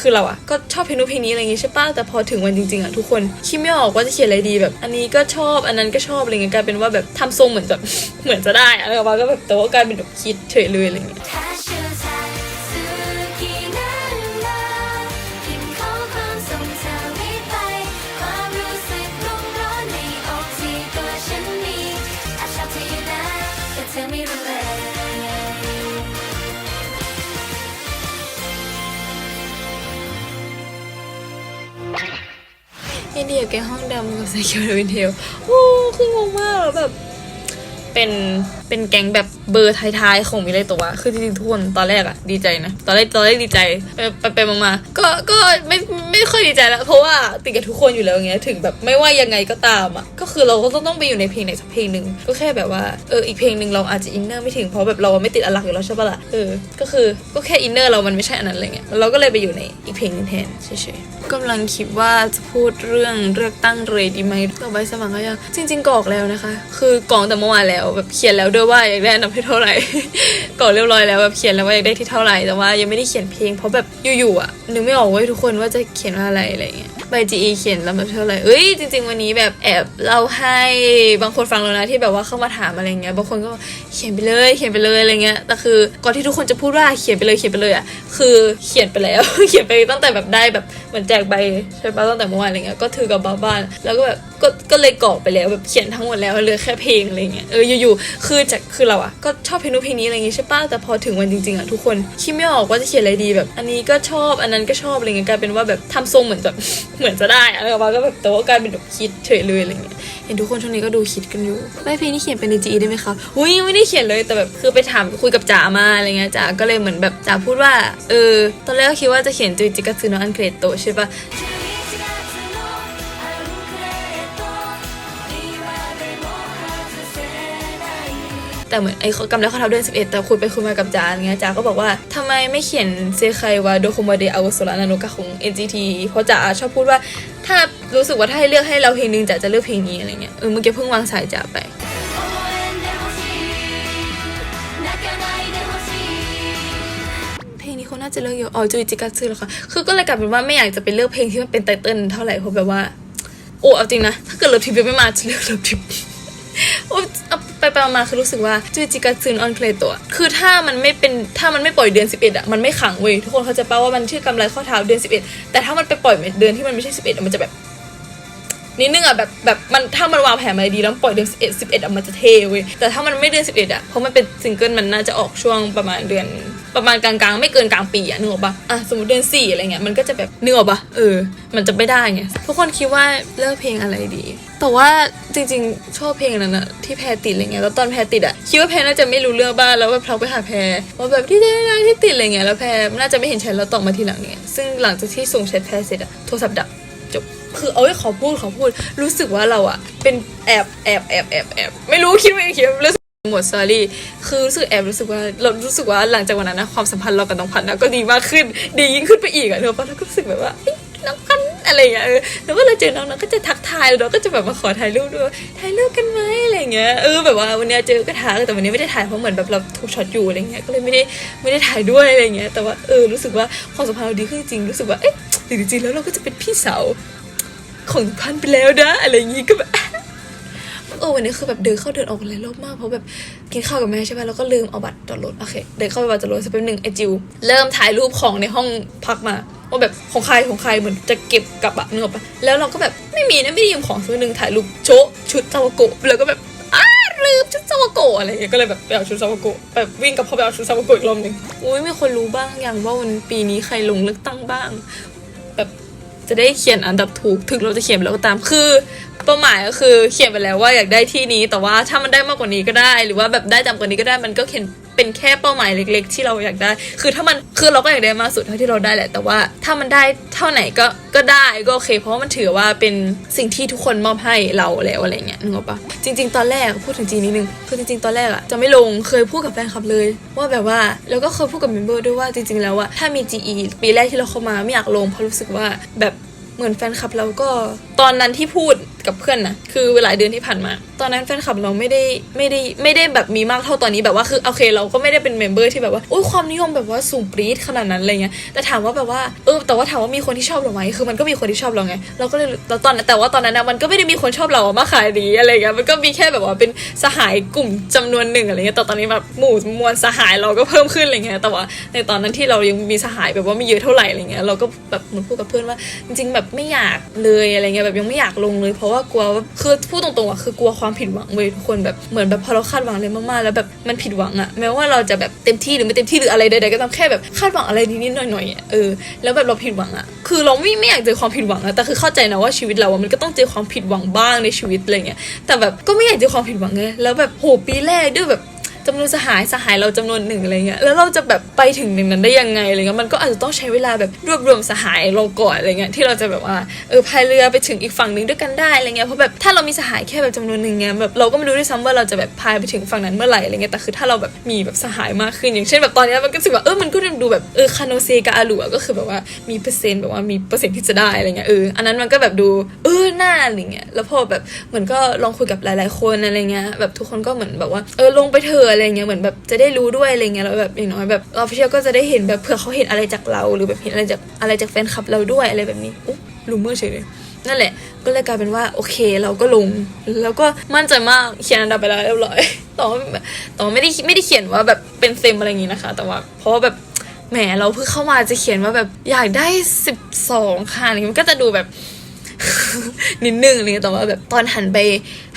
คือเราอะก็ชอบเพลงนู้นเพลงนี้อะไรอย่างงี้ใช่ปะแต่พอถึงวันจริงๆอะทุกคนคิดไม่ออกว่าจะเขียนอะไรดีแบบ อันนี้ก็ชอบอันนั้นก็ชอบอะไรเงี้ยกลายเป็นว่าแบบทำทรงเหมือนจะเหมือนจะได้อะไรแบบวก็แบบแต่ว่ากลายเป็นแบบคิดเฉยเลยอะไรเงี้ย อินเดียแกห้องดำกับไซคิลวินเทลโอ้คืองงมากแล้วแบบเป็น เป็นแก๊งแบบเบอร์ท้ายๆของมิเลตัวคือจริงๆทุกคนตอนแรกอะดีใจนะ ตอนแรกตอนแรกดีใจไปไปมาๆก็ก็ไม่ไม่ค่อยดีใจแล้วเพราะว่าติดกับทุกคนอยู่แล้วเงี้ยถึงแบบไม่ว่ายังไงก็ตามอะก็คือเราก็ต้องไปอยู่ในเพลงไหนสักเพลงหนึ่งก็แค่แบบว่าเอออีกเพลงหนึ่งเราอาจจะอินเนอร์ไม่ถึงเพราะแบบเราไม่ติดอันหลักอยู่แล้วใช่ปะล่ะเออก็คือก็แค่อินเนอร์เรามันไม่ใช่อันนั้นอะไรเงี้ยเราก็เลยไปอยู่ในอีกเพลงนึงแทนเฉยๆกำลังคิดว่าจะพูดเรื่องเลือกตั้งเรดีไหมต่อใบสมัครก็ยังจริง ๆกรอกแล้วนะคะ คือกรอกแต่เมื่อวานแล้วแบบเขียนแล้วดวยว่าอยากได้อันดับที่เท่าไหร่กรอกเรียบร้อยแล้วแบบเขียนแล้วว่าอยากได้ที่เท่าไหร่แต่ว่ายังไม่ได้เขียนเพลงเพราะแบบอยู่ๆอะนึกไม่ออกเว้ยทุกคนว่าจะเขียนว่าอะไรอะไรเงี้ยใบจีเขียนลำดับเท่าไหร่เอ้ยจริง ๆ วันนี้แบบแอบเล่าให้บางคนฟังแล้วนะที่แบบว่าเข้ามาถามอะไรเงี้ยบางคนก็เขียนไปเลยเขียนไปเลยอะไรเงี้ยแต่คือก่อนที่ทุกคนจะพูดว่าเขียนไปเลยเขียนไปเลยอะคือเขียนไปแล้ว เขียนไปตั้งแต่แบบได้แบบเหมือนแจกใบใช่ปะตั้งแต่เมื่อวานอะไรเงี้ยก็ถือกับบ้านแล้วก็แบบก็ก็เลยกรอกไปแล้วแบบเขียนทั้งหมดแล้วเหลือแค่เพลงอะไรเงี้ยเอออยู่ๆคือจากคือเราอะก็ชอบเพลงนู้นเพลงนี้อะไรเงี้ยใช่ปะแต่พอถึงวันจริงๆอะทุกคนคิดไม่ออกว่าจะเขียนอะไรดีแบบ อันนี้ก็ชอบอันนั้นก็ชอบอะไรเงี้ยกลายเป็นว่าแบบทำทรงเหมือนแบบเหมือนจะได้อะแล้วก็แบบแต่ว่ากลายเป็นแบบคิดเฉยเลยอะไรเงี้ยเห็นทุกคนช่วงนี้ก็ดูคิดกันอยู่ไม่เพลงนี้เขียนเป็นในจีได้ไหมครับอุ้ยยังไม่ได้เขียนเลยแต่แบบคือไปถามคุยกับจ๋ามาอะไรเงี้ยจ๋าก็เลยเหมือนแบบจ๋าพูดว่าเออตอนแรกก็คิดว่าจะเขียนจุยจิกัตสึโนะอันเกรโตะใช่ปะ แต่เหมือนไอ้กำลังเขาทำเดือน11 แต่คุยไปคุยมากับจาอย่างเงี้ยจาก็บอกว่าทำไมไม่เขียนเซคายวาโดโคโมเดอาวุโสลานานุกะของ NGT เพราะจ่าชอบพูดว่าถ้ารู้สึกว่าถ้าให้เลือกให้เราเพลงหนึ่งจาจะเลือกเพลงนี้อะไรเงี้ยเออเมื่อกี้เพิ่งวางสายจ่าไปนี่เขาน่าจะเลือกเยอะอ๋อจูจิกัตซึเหรอคะ คือก็เลยกลายเป็นว่าไม่อยากจะไปเลือกเพลงที่มันเป็นไตเติ้ลเท่าไหร่เพราะแบบว่า โอ้เอาจริงนะ ถ้าเกิดเลือกทิปไม่มาจะเลือกเลือกทีป ไปไปมาคือรู้สึกว่าจูจิกาซึนออนเคลตัว คือถ้ามันไม่เป็นถ้ามันไม่ปล่อยเดือน 11อะมันไม่ขังเว้ยทุกคนเขาจะป้าว่ามันชื่อกำไรข้อเท้าเดือน 11 แต่ถ้ามันไปปล่อยเดือนที่มันไม่ใช่ 11อะมันจะแบบนิดนึงอะแบบแบบมันถ้ามันวางแผนมาดีแล้วปล่อยเดือน11 11อะมันจะเทเว้ยแต่ถ้ามันไม่เดือน 11อะเพราะมันเป็นซิงเกิลมันน่าจะออกช่วงประมาณเดือนประมาณกลางๆ ไม่เกินกลางปีอะนึกออกปะอะสมมติเดือนสี่อะไรเงี้ยมันก็จะแบบนึกออกปะเออ มันจะไม่ได้ไงทุกคนคิดว่าเลือกเพลงอะไรดี แต่ว่าจริงๆ ชอบเพลงนั้นอะที่แพรติดอะไรเงี้ยแล้วตอนแพรติดอะคิดว่าแพรน่าจะไม่รู้เรื่องบ้างแล้วแบบเราไปหาแพรว่าแบบที่ได้ได้ที่ติดอะไรเงี้ยแล้วแพรน่าจะไม่เห็นแชทแล้วตอบมาทีหลังเนี่ยซึ่งหลังจากที่ส่งแชทแพรเสร็จอะโทรศัพท์ดับจบคือเอาไว้ขอพูดขอพูด รู้สึกว่าเราอะเป็นแอบแอบแอบแอบแอบไม่รู้คิดไม่คิดรู้สึกหมดสตอรี่คือรู้สึกแอบรู้สึกว่าเรารู้สึกว่าหลังจากวันนั้นนะความสัมพันธ์เรากับน้องพันธ์นะก็ดีมากขึ้น ดียิ่งขึ้นไปอีกอะเนอะเพราะเราก็รู้สึกแบบว่าน้องพัน อะไรเงี้ยเออแล้วก็เราเจอน้องน้องก็จะทักทายเราก็จะแบบมาขอถ่ายรูปด้วยถ่ายรูปกันไหมอะไรเงี้ยเออแบบว่าวันนี้เจอก็ถ่ายแต่วันนี้ไม่ได้ถ่ายเพราะเหมือนแบบเราถูกช็อตอยู่อะไรเงี้ยก็เลยไม่ได้ไม่ได้ถ่ายด้วยอะไรเงี้ยแต่ว่าเออรู้สึกว่าความสัมพันธ์เราดีขึ้นจริงรู้สึกว่าเอ๊ะจริงๆแล้วเราก็จะเป็นพี่สาวของพันไปแล้วนะอะไรอย่างงี้ก็แบบ เออวันนี้คือแบบเดินเข้าเดินออกหลายรอบมากเพราะแบบกินข้าวกับแม่ใช่ไหมแล้วก็ลืมเอาบัตรจอดรถโอเคเดินเข้าไปบัตรจอดรถสักแป๊บหนึ่งไอจิวเริ่มถ่ายรูปของในห้องพักมาว่าแบบของใครของใครเหมือนจะเก็บกลับอะนึกออกปะแล้วเราก็แบบไม่มีนะไม่ได้ยืมของสักหนึ่งถ่ายรูปโชชุดซาวาโกะแล้วก็แบบอ้าลืมชุดซาวาโกะอะไรอย่างเงี้ยก็เลยแบบไปเอาชุดซาวาโกะแบบวิ่งกับเข้าไปเอาชุดซาวาโกะอีกรอบหนึ่งอุ้ยมีคนรู้บ้างอย่างว่าวันปีนี้ใครลงเลือกตั้งบ้าง จะได้เขียนอันดับถูกถึงเราจะเขียนไปแล้วก็ตามคือเป้าหมายก็คือเขียนไปแล้วว่าอยากได้ที่นี้ แต่ว่าถ้ามันได้มากกว่านี้ก็ได้ หรือว่าแบบได้ตามกว่านี้ก็ได้มันก็เขียน เป็นแค่เป้าหมายเล็ก ๆ ที่เราอยากได้ คือถ้ามันคือเราก็อยากได้มากสุดเท่าที่เราได้แหละ แต่ว่าถ้ามันได้เท่าไหนก็ก็ได้ก็โอเค เพราะมันถือว่าเป็นสิ่งที่ทุกคนมอบให้เราแล้วอะไรเงี้ยนึกออกปะจริง ๆ ตอนแรกพูดถึงจีนนิดนึงคือจริง ๆ ตอนแรกอะจะไม่ลงเคยพูดกับแฟนคลับเลย ว่าแบบว่าแล้วก็เคยพูดกับเมมเบอร์ด้วยว่าจริง ๆ แล้วอะถ้ามี GE ปีแรกที่เราเข้ามาไม่อยากลงเพราะรู้สึกว่าแบบเหมือนแฟนคลับเราก็ตอนนั้นที่พูด กับเพื่อนนะคือเวลาเดือนที่ผ่านมา ตอนนั้นแฟนคลับเราไม่ได้ไม่ได้ไม่ได้แบบมีมากเท่าตอนนี้แบบว่าคือโอเค เราก็ไม่ได้เป็นเมมเบอร์ที่แบบว่าโอ้ยความนิยมแบบว่าสูงปรี๊ดขนาดนั้นอะไรเงี้ยแต่ถามว่าแบบว่าเออแต่ว่าถามว่ามีคนที่ชอบเราไหมคือมันก็มีคนที่ชอบเราไงเราก็เลยแล้วตอนแต่ว่าตอนนั้นนะมันก็ไม่ได้มีคนชอบเรามากขายดีอะไรเงี้ยมันก็มีแค่แบบว่าเป็นสหายกลุ่มจำนวนหนึ่งอะไรเงี้ยแต่ตอนนี้แบบหมู่มวลสหายเราก็เพิ่มขึ้นอะไรเงี้ยแต่ว่าในตอนนั้นที่เรายังมีสหายแบบว่าไม่เยอะเท่าไหร่อะไรเงี้ยเราก็แบบเหมือนพูดกับเพื่อนว่าจริง ๆ แบบไม่อยากเลยอะไรเงี้ยแบบยังไม่อยากลงเลยเพราะว่ากลัวว่าคือพูดตรงๆอะคือกลัวความผิดหวังเว้ยทุกคนแบบเหมือนแบบพอเราคาดหวังเลยมากๆแล้วแบบมันผิดหวังอะแม้ว่าเราจะแบบเต็มที่หรือไม่เต็มที่หรืออะไรใดๆก็ตามแค่แบบคาดหวังอะไรนิดๆหน่อยๆเออแล้วแบบเราผิดหวังอะคือเราไม่ไม่อยากเจอความผิดหวังอะแต่คือเข้าใจนะว่าชีวิตเราอะมันก็ต้องเจอความผิดหวังบ้างในชีวิตอะไรเงี้ยแต่แบบก็ไม่อยากเจอความผิดหวังไงแล้วแบบโหปีแรกด้วยแบบ จำนวนสหายสหายเราจำนวนหนึ่งอะไรเงี้ยแล้วเราจะแบบไปถึงหนึ่งนั้นได้ยังไงอะไรเงี้ยมันก็อาจจะต้องใช้เวลาแบบรวบรวมสหายเราก่อนอะไรเงี้ยที่เราจะแบบว่าเออพายเรือไปถึงอีกฝั่งหนึ่งด้วยกันได้อะไรเงี้ยเพราะแบบถ้าเรามีสหายแค่แบบจำนวนหนึ่งเงี้ยแบบเราก็ไม่รู้ด้วยซ้ำว่าเราจะแบบพายไปถึงฝั่งนั้นเมื่อไหร่อะไรเงี้ยแต่คือถ้าเราแบบมีแบบสหายมากขึ้นอย่างเช่นแบบตอนนี้มันก็รู้สึกว่าเออมันก็ดูแบบเออคาโนเซกับอาลูก็คือแบบว่ามีเปอร์เซ็นต์แบบว่ามีเปอร์เซ็นต์ที่จะได้อะไรเงี้ยเอออันนั้นมันก็แบบดูเออหน้าอะไรเงี้ยแล้วพอแบบเหมือนก็ลองคุยกับหลาย ๆ คนอะไรเงี้ยแบบทุกคนก็เหมือนแบบว่าเออลงไปเถอะอะไรเงี้ยเหมือนแบบจะได้รู้ด้วยอะไรเงี้ยแล้วแบบอย่างน้อยแบบออฟฟิเชียลก็จะได้เห็นแบบเผื่อเขาเห็นอะไรจากเรา หรือแบบเห็นอะไรจากอะไรจากแฟนคลับเราด้วยอะไรแบบนี้อุ๊ยรูเมอร์เฉยเลยนั่นแหละ ก็เลยกลายเป็นว่าโอเคเราก็ลง แล้วก็มั่นใจมากเขียนอันดับไปแล้วเรียบร้อยต่ว่าแต่ว่าไม่ได้ไม่ได้เขียนว่าแบบเป็นเซมอะไรอย่างงี้นะคะ แต่ว่าเพราะว่าแบบแหมเราเพิ่งเข้ามาจะเขียนว่าแบบอยากได้สิบสองค่ะอะไรมันก็จะดูแบบ นิดนึงอะไรเงี้ยแต่ว่าแบบตอนหันไป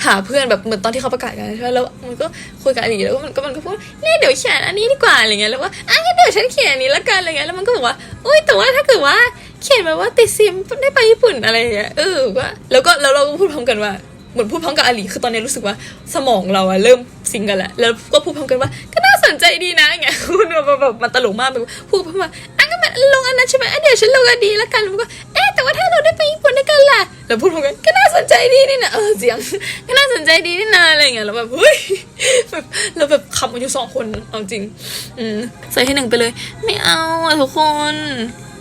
หาเพื่อนแบบเหมือนตอนที่เขาประกาศกันใช่ไหมแล้วมันก็คุยกันอีกแล้วมันก็มันก็พูดเนี่ยเดี๋ยวเขียนอันนี้ดีกว่าอะไรเงี้ยแล้วว่าอะงั้นเดี๋ยวฉันเขียนอันนี้และกันอะไรเงี้ยแล้วมันก็บอกว่าอุ้ยแต่ว่าถ้าเกิดว่าเขียนแบบว่าติดซิมได้ไปญี่ปุ่นอะไรเงี้ยเออว่าแล้วก็แล้วเราก็พูดพร้อมกันว่าเหมือนพูดพร้อมกับอาลีคือตอนนี้รู้สึกว่าสมองเราอะเริ่มซิงกันแล้วแล้วก็พูดพร้อมกันว่าก็น่าสนใจดีนะอย่างเงี้ยคุณแบบแบบมันตลกมากแบบพูดพร้อมว่าอะก็มันลงอันนั้นใช่ไหมอะเดี๋ยวฉันลงอันนี้ละกันแล้วก็เอ๊ ว่าถ้าเราได้ไปญี่ปุ่นด้วยกันล่ะแล้วพูดพร้อมกันก็น่าสนใจดีนี่นะเออเสียงก็น่าสนใจดีนี่นะอะไรเงี้ยแล้วแบบเฮ้ยแบบเราแบบคำกันอยู่สองคนเอาจริง อืมใส่ให้หนึ่งไปเลย ไม่เอาอะทุกคน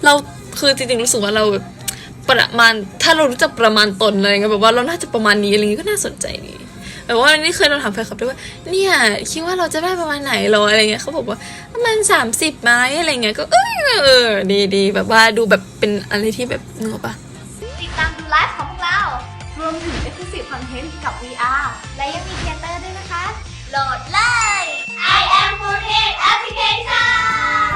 เราคือจริงๆรู้สึกว่าเราแบบประมาณถ้าเรารู้จักประมาณตนอะไรเงี้ยแบบว่าเราน่าจะประมาณนี้อะไรเงี้ยก็น่าสนใจดี แบบว่านี่เคยเราถามแฟนคลับด้วยว่า เนี่ย คิดว่าเราจะได้ประมาณไหนหรออะไรเงี้ยเขาบอกว่าประมาณสามสิบไม้อะไรเงี้ยก็เออเออดีดีแบบว่าดูแบบเป็นอะไรที่แบบนึกออกปะติดตามดูไลฟ์ของพวกเรา รวมถึง Exclusive Content กับ VR และยังมีเทเตอร์ด้วยนะคะ โหลดเลย I am 4 Application